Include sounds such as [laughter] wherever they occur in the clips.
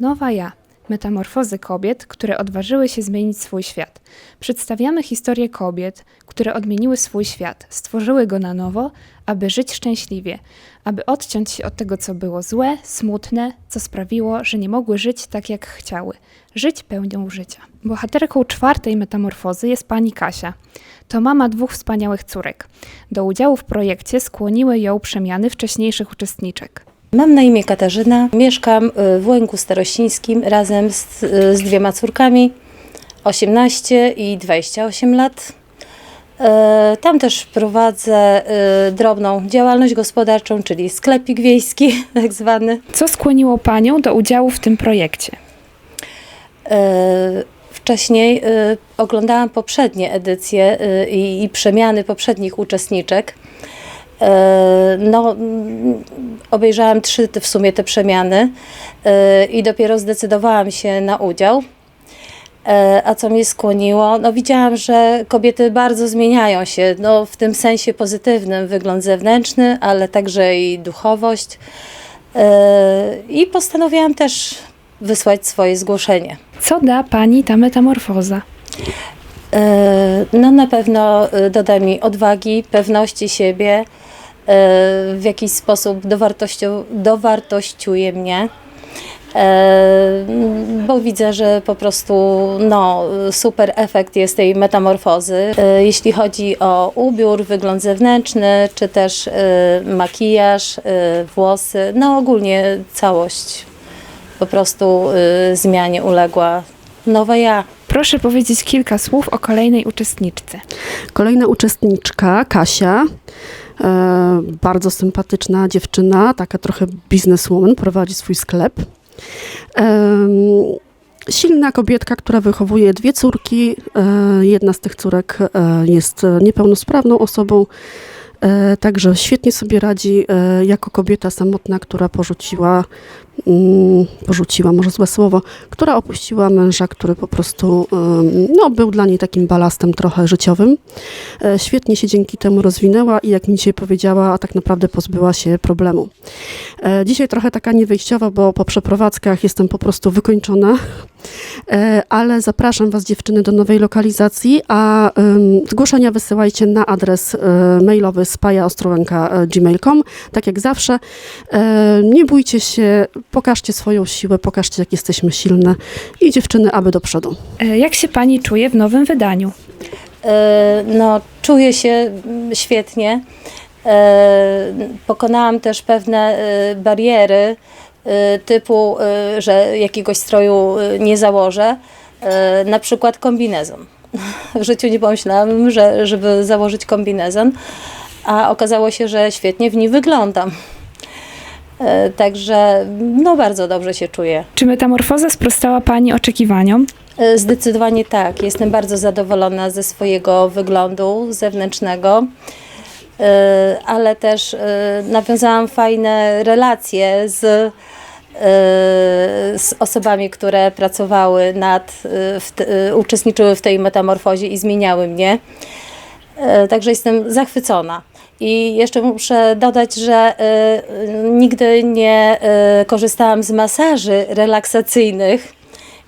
Nowa ja. Metamorfozy kobiet, które odważyły się zmienić swój świat. Przedstawiamy historię kobiet, które odmieniły swój świat, stworzyły go na nowo, aby żyć szczęśliwie, aby odciąć się od tego, co było złe, smutne, co sprawiło, że nie mogły żyć tak, jak chciały. Żyć pełnią życia. Bohaterką czwartej metamorfozy jest pani Kasia. To mama dwóch wspaniałych córek. Do udziału w projekcie skłoniły ją przemiany wcześniejszych uczestniczek. Mam na imię Katarzyna, mieszkam y, w Łęku Starościńskim razem z, y, z dwiema córkami, 18 i 28 lat. E, Tam też prowadzę y, drobną działalność gospodarczą, czyli sklepik wiejski [laughs] tak zwany. Co skłoniło panią do udziału w tym projekcie? Wcześniej y, oglądałam poprzednie edycje y, i przemiany poprzednich uczestniczek. E, No, mm, obejrzałam trzy w sumie te przemiany y, i dopiero zdecydowałam się na udział. E, A co mnie skłoniło? No, widziałam, że kobiety bardzo zmieniają się, no, w tym sensie pozytywnym, wygląd zewnętrzny, ale także i duchowość. E, I postanowiłam też wysłać swoje zgłoszenie. Co da pani ta metamorfoza? E, No na pewno e, doda mi odwagi, pewności siebie, e, w jakiś sposób dowartościu, dowartościuje mnie, e, bo widzę, że po prostu no, super efekt jest tej metamorfozy. E, Jeśli chodzi o ubiór, wygląd zewnętrzny, czy też e, makijaż, e, włosy, no ogólnie całość po prostu e, zmianie uległa nowa ja. Proszę powiedzieć kilka słów o kolejnej uczestniczce. Kolejna uczestniczka, Kasia, e, bardzo sympatyczna dziewczyna, taka trochę bizneswoman, prowadzi swój sklep. Em, silna kobietka, która wychowuje dwie córki. E, jedna z tych córek e, jest niepełnosprawną osobą, e, także świetnie sobie radzi e, jako kobieta samotna, która porzuciła, mm, porzuciła, może złe słowo, która opuściła męża, który po prostu no, był dla niej takim balastem trochę życiowym. E, Świetnie się dzięki temu rozwinęła i jak mi dzisiaj powiedziała, tak naprawdę pozbyła się problemu. E, Dzisiaj trochę taka niewyjściowa, bo po przeprowadzkach jestem po prostu wykończona, E, ale zapraszam Was dziewczyny do nowej lokalizacji, a zgłoszenia wysyłajcie na adres e, mailowy spajaostrołęka.gmail.com, tak jak zawsze. E, Nie bójcie się, pokażcie swoją siłę, pokażcie jak jesteśmy silne i dziewczyny, aby do przodu. E, Jak się pani czuje w nowym wydaniu? E, No, czuję się mm, świetnie. E, Pokonałam też pewne e, bariery, e, typu, e, że jakiegoś stroju e, nie założę, na przykład kombinezon. [laughs] W życiu nie pomyślałam, że, żeby założyć kombinezon, a okazało się, że świetnie w nim wyglądam. Także no, bardzo dobrze się czuję. Czy metamorfoza sprostała pani oczekiwaniom? Zdecydowanie tak. Jestem bardzo zadowolona ze swojego wyglądu zewnętrznego, ale też nawiązałam fajne relacje z, z osobami, które pracowały nad, e, w e, uczestniczyły w tej metamorfozie i zmieniały mnie. Także jestem zachwycona. I jeszcze muszę dodać, że nigdy nie korzystałam z masaży relaksacyjnych.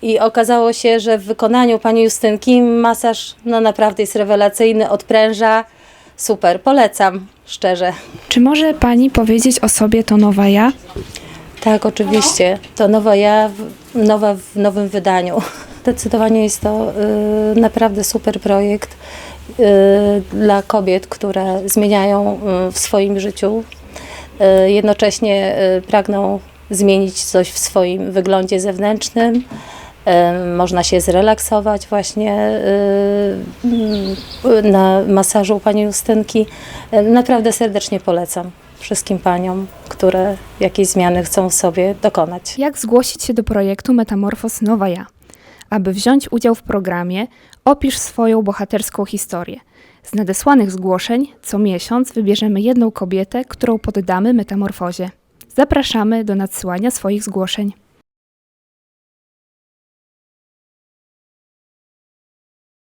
I okazało się, że w wykonaniu pani Justynki masaż no naprawdę jest rewelacyjny, odpręża. Super, polecam szczerze. Czy może pani powiedzieć o sobie to nowa ja? Tak, oczywiście. To nowa ja, nowa w nowym wydaniu. Zdecydowanie jest to y, naprawdę super projekt y, dla kobiet, które zmieniają y, w swoim życiu. Y, jednocześnie y, pragną zmienić coś w swoim wyglądzie zewnętrznym. Y, Można się zrelaksować właśnie y, y, na masażu u pani Justynki. Naprawdę serdecznie polecam wszystkim paniom, które jakieś zmiany chcą w sobie dokonać. Jak zgłosić się do projektu Metamorfos Nowa Ja? Aby wziąć udział w programie, opisz swoją bohaterską historię. Z nadesłanych zgłoszeń co miesiąc wybierzemy jedną kobietę, którą poddamy metamorfozie. Zapraszamy do nadsyłania swoich zgłoszeń.